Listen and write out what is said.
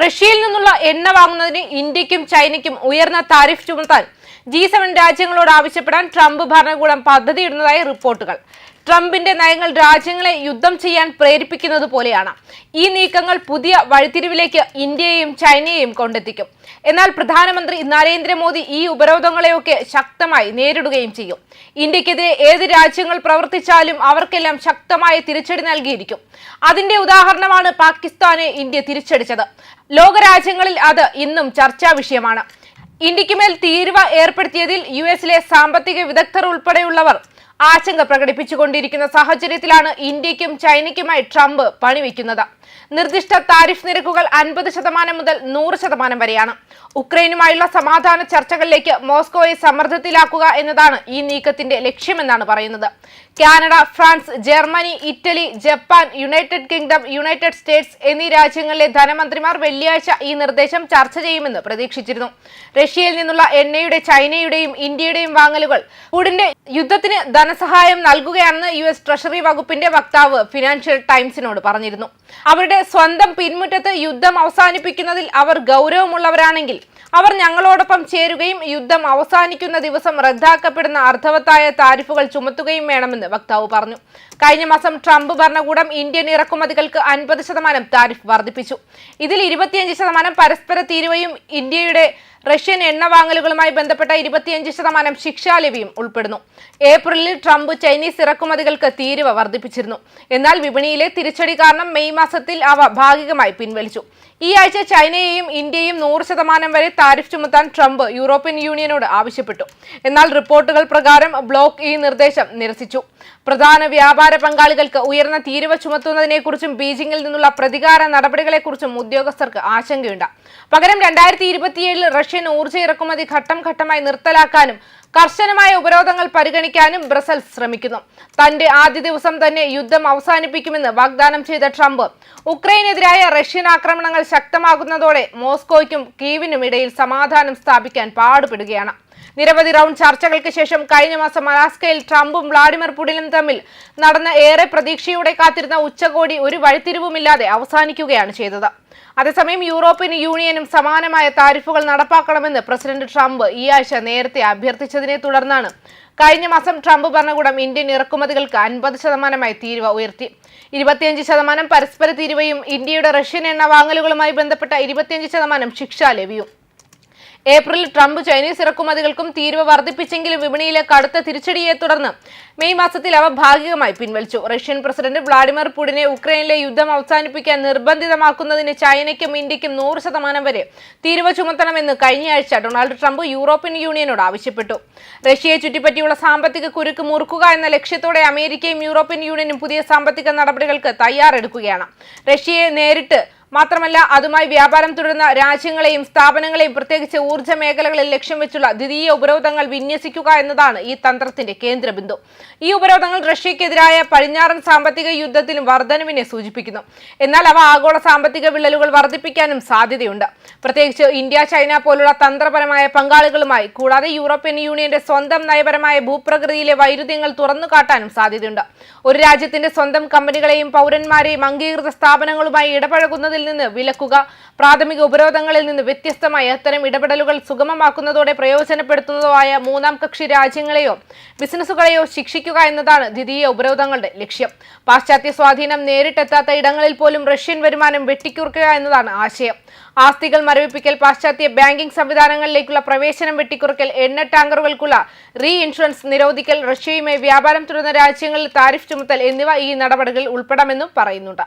റഷ്യയിൽ നിന്നുള്ള എണ്ണ വാങ്ങുന്നതിന് ഇന്ത്യക്കും ചൈനയ്ക്കും ഉയർന്ന താരിഫ് ചുമത്താൻ ജി സെവൻ രാജ്യങ്ങളോട് ആവശ്യപ്പെടാൻ ട്രംപ് ഭരണകൂടം പദ്ധതിയിടുന്നതായി റിപ്പോർട്ടുകൾ. ട്രംപിന്റെ നയങ്ങൾ രാജ്യങ്ങളെ യുദ്ധം ചെയ്യാൻ പ്രേരിപ്പിക്കുന്നത് പോലെയാണ്. ഈ നീക്കങ്ങൾ പുതിയ വഴിത്തിരിവിലേക്ക് ഇന്ത്യയെയും ചൈനയെയും കൊണ്ടെത്തിക്കും. എന്നാൽ പ്രധാനമന്ത്രി നരേന്ദ്രമോദി ഈ ഉപരോധങ്ങളെയൊക്കെ ശക്തമായി നേരിടുകയും ചെയ്യും. ഇന്ത്യക്കെതിരെ ഏത് രാജ്യങ്ങൾ പ്രവർത്തിച്ചാലും അവർക്കെല്ലാം ശക്തമായ തിരിച്ചടി നൽകിയിരിക്കും. അതിന്റെ ഉദാഹരണമാണ് പാകിസ്ഥാനെ ഇന്ത്യ തിരിച്ചടിച്ചത്. ലോകരാജ്യങ്ങളിൽ അത് ഇന്നും ചർച്ചാ വിഷയമാണ്. ഇന്ത്യയ്ക്ക് മേൽ തീരുവ ഏർപ്പെടുത്തിയതിൽ യു എസിലെ സാമ്പത്തിക വിദഗ്ധർ ഉൾപ്പെടെയുള്ളവർ ആശങ്ക പ്രകടിപ്പിച്ചുകൊണ്ടിരിക്കുന്ന സാഹചര്യത്തിലാണ് ഇന്ത്യക്കും ചൈനയ്ക്കുമായി ട്രംപ് പണിവെക്കുന്നത്. നിർദ്ദിഷ്ട താരിഫ് നിരക്കുകൾ അൻപത് ശതമാനം മുതൽ നൂറ് ശതമാനം വരെയാണ്. ഉക്രൈനുമായുള്ള സമാധാന ചർച്ചകളിലേക്ക് മോസ്കോയെ സമ്മർദ്ദത്തിലാക്കുക എന്നതാണ് ഈ നീക്കത്തിന്റെ ലക്ഷ്യമെന്നാണ് പറയുന്നത്. Canada France Germany Italy Japan United Kingdom United States എന്നീ രാജ്യങ്ങളിലെ ധനമന്ത്രിമാർ വെള്ളിയാഴ്ച ഈ നിർദ്ദേശം ചർച്ച ചെയ്യുമെന്ന് പ്രതീക്ഷിച്ചിരുന്നു. റഷ്യയിൽ നിന്നുള്ള എണ്ണയുടെ ചൈനയുടെയും ഇന്ത്യയുടെയും വാങ്ങലുകൾ ഉടന്റെ യുദ്ധത്തിന് ധനസഹായം നൽകുകയാണെന്ന് യു എസ് ട്രഷറി വകുപ്പിന്റെ വക്താവ് ഫിനാൻഷ്യൽ ടൈംസിനോട് പറഞ്ഞിരുന്നു. അവരുടെ സ്വന്തം പിന്മുറ്റത്ത് യുദ്ധം അവസാനിപ്പിക്കുന്നതിൽ അവർ ഗൗരവമുള്ളവരാണെങ്കിൽ അവർ ഞങ്ങളോടൊപ്പം ചേരുകയും യുദ്ധം അവസാനിക്കുന്ന ദിവസം റദ്ദാക്കപ്പെടുന്ന അർത്ഥവത്തായ താരിഫുകൾ ചുമത്തുകയും വേണമെന്ന് വക്താവ് പറഞ്ഞു. കഴിഞ്ഞ മാസം ട്രംപ് ഭരണകൂടം ഇന്ത്യൻ ഇറക്കുമതികൾക്ക് അൻപത് ശതമാനം താരിഫ് വർദ്ധിപ്പിച്ചു. ഇതിൽ ഇരുപത്തിയഞ്ച് ശതമാനം പരസ്പര തീരുവയും ഇന്ത്യയുടെ റഷ്യൻ എണ്ണ വാങ്ങലുകളുമായി ബന്ധപ്പെട്ട ഇരുപത്തിയഞ്ച് ശതമാനം ശിക്ഷാലവിയും ഉൾപ്പെടുന്നു. ഏപ്രിലിൽ ട്രംപ് ചൈനീസ് ഇറക്കുമതികൾക്ക് തീരുവ വർദ്ധിപ്പിച്ചിരുന്നു. എന്നാൽ വിപണിയിലെ തിരിച്ചടി കാരണം മെയ് മാസത്തിൽ അവ ഭാഗികമായി പിൻവലിച്ചു. ഈ ആഴ്ച ചൈനയെയും ഇന്ത്യയും നൂറ് ശതമാനം വരെ താരിഫ് ചുമത്താൻ ട്രംപ് യൂറോപ്യൻ യൂണിയനോട് ആവശ്യപ്പെട്ടു. എന്നാൽ റിപ്പോർട്ടുകൾ പ്രകാരം ബ്ലോക്ക് ഈ നിർദ്ദേശം നിരസിച്ചു. പ്രധാന വ്യാപാര പങ്കാളികൾക്ക് ഉയർന്ന തീരുവ ചുമത്തുന്നതിനെക്കുറിച്ചും ബീജിംഗിൽ നിന്നുള്ള പ്രതികാര നടപടികളെക്കുറിച്ചും ഉദ്യോഗസ്ഥർക്ക് ആശങ്കയുണ്ട്. പകരം രണ്ടായിരത്തി ഇരുപത്തിയേഴിൽ റഷ്യൻ ഊർജ ഇറക്കുമതി ഘട്ടം ഘട്ടമായി നിർത്തലാക്കാനും കർശനമായ ഉപരോധങ്ങൾ പരിഗണിക്കാനും ബ്രസൽസ് ശ്രമിക്കുന്നു. തന്റെ ആദ്യ ദിവസം തന്നെ യുദ്ധം അവസാനിപ്പിക്കുമെന്ന് വാഗ്ദാനം ചെയ്ത ട്രംപ്. ഉക്രൈനെതിരായ റഷ്യൻ ആക്രമണങ്ങൾ ശക്തമാകുന്നതോടെ മോസ്കോയ്ക്കും കീവിനും ഇടയിൽ സമാധാനം സ്ഥാപിക്കാൻ പാടുപെടുകയാണ്. നിരവധി റൗണ്ട് ചർച്ചകൾക്ക് ശേഷം കഴിഞ്ഞ മാസം അലാസ്കയിൽ ട്രംപും വ്ളാഡിമിർ പുടിനും തമ്മിൽ നടന്ന ഏറെ പ്രതീക്ഷയോടെ കാത്തിരുന്ന ഉച്ചകോടി ഒരു വഴിത്തിരിവുമില്ലാതെ അവസാനിക്കുകയാണ് ചെയ്തത്. അതേസമയം യൂറോപ്യൻ യൂണിയനും സമാനമായ താരിഫുകൾ നടപ്പാക്കണമെന്ന് പ്രസിഡന്റ് ട്രംപ് ഈ ആഴ്ച നേരത്തെ അഭ്യർത്ഥിച്ചതിനെ തുടർന്നാണ് കഴിഞ്ഞ മാസം ട്രംപ് ഭരണകൂടം ഇന്ത്യൻ ഇറക്കുമതികൾക്ക് അൻപത് ശതമാനമായി തീരുവ ഉയർത്തി. ഇരുപത്തിയഞ്ച് ശതമാനം പരസ്പര തീരുവയും ഇന്ത്യയുടെ റഷ്യൻ എണ്ണ വാങ്ങലുകളുമായി ബന്ധപ്പെട്ട ഇരുപത്തിയഞ്ച് ശതമാനം ശിക്ഷാ ലഭിയും. ഏപ്രിലിൽ ട്രംപ് ചൈനീസ് ഇറക്കുമതികൾക്കും തീരുവ വർദ്ധിപ്പിച്ചെങ്കിലും വിപണിയിലെ കടുത്ത തിരിച്ചടിയെ തുടർന്ന് മെയ് മാസത്തിൽ അവ ഭാഗികമായി പിൻവലിച്ചു. റഷ്യൻ പ്രസിഡന്റ് വ്ളാഡിമിർ പുടിനെ ഉക്രൈനിലെ യുദ്ധം അവസാനിപ്പിക്കാൻ നിർബന്ധിതമാക്കുന്നതിന് ചൈനയ്ക്കും ഇന്ത്യക്കും നൂറ് ശതമാനം വരെ തീരുവ ചുമത്തണമെന്ന് കഴിഞ്ഞയാഴ്ച ഡൊണാൾഡ് ട്രംപ് യൂറോപ്യൻ യൂണിയനോട് ആവശ്യപ്പെട്ടു. റഷ്യയെ ചുറ്റിപ്പറ്റിയുള്ള സാമ്പത്തിക കുരുക്ക് മുറുക്കുക എന്ന ലക്ഷ്യത്തോടെ അമേരിക്കയും യൂറോപ്യൻ യൂണിയനും പുതിയ സാമ്പത്തിക നടപടികൾക്ക് തയ്യാറെടുക്കുകയാണ്. റഷ്യയെ നേരിട്ട് മാത്രമല്ല അതുമായി വ്യാപാരം തുടരുന്ന രാജ്യങ്ങളെയും സ്ഥാപനങ്ങളെയും പ്രത്യേകിച്ച് ഊർജ മേഖലകളിൽ ലക്ഷ്യം വെച്ചുള്ള ദ്വിതീയ ഉപരോധങ്ങൾ വിന്യസിക്കുക എന്നതാണ് ഈ തന്ത്രത്തിന്റെ കേന്ദ്രബിന്ദു. ഈ ഉപരോധങ്ങൾ റഷ്യക്കെതിരായ പടിഞ്ഞാറൻ സാമ്പത്തിക യുദ്ധത്തിലും വർധനവിനെ സൂചിപ്പിക്കുന്നു. എന്നാൽ അവ ആഗോള സാമ്പത്തിക വിള്ളലുകൾ വർദ്ധിപ്പിക്കാനും സാധ്യതയുണ്ട്. പ്രത്യേകിച്ച് ഇന്ത്യ ചൈന പോലുള്ള തന്ത്രപരമായ പങ്കാളികളുമായി കൂടാതെ യൂറോപ്യൻ യൂണിയന്റെ സ്വന്തം നയപരമായ ഭൂപ്രകൃതിയിലെ വൈരുദ്ധ്യങ്ങൾ തുറന്നു കാട്ടാനും സാധ്യതയുണ്ട്. ഒരു രാജ്യത്തിന്റെ സ്വന്തം കമ്പനികളെയും പൗരന്മാരെയും അംഗീകൃത സ്ഥാപനങ്ങളുമായി ഇടപഴകുന്നതിൽ നിന്ന് വിലക്കുക പ്രാഥമിക ഉപരോധങ്ങളിൽ നിന്ന് വ്യത്യസ്തമായി അത്തരം ഇടപെടലുകൾ സുഗമമാക്കുന്നതോടെ പ്രയോജനപ്പെടുത്തുന്നതോ ആയ മൂന്നാം കക്ഷി രാജ്യങ്ങളെയോ ബിസിനസ്സുകളെയോ ശിക്ഷിക്കുക എന്നതാണ് ദ്വിതീയ ഉപരോധങ്ങളുടെ ലക്ഷ്യം. പാശ്ചാത്യ സ്വാധീനം നേരിട്ടെത്താത്ത ഇടങ്ങളിൽ പോലും റഷ്യൻ വരുമാനം വെട്ടിക്കുറക്കുക എന്നതാണ് ആശയം. ആസ്തികൾ മരവിപ്പിക്കൽ പാശ്ചാത്യ ബാങ്കിംഗ് സംവിധാനങ്ങളിലേക്കുള്ള പ്രവേശനം വെട്ടിക്കുറിക്കൽ എണ്ണ ടാങ്കറുകൾക്കുള്ള റീ ഇൻഷുറൻസ് നിരോധിക്കൽ റഷ്യയുമായി വ്യാപാരം തുടരുന്ന രാജ്യങ്ങളിൽ താരിഫ് ചുമത്തൽ എന്നിവ ഈ നടപടികളിൽ ഉൾപ്പെടാമെന്നും പറയുന്നുണ്ട്.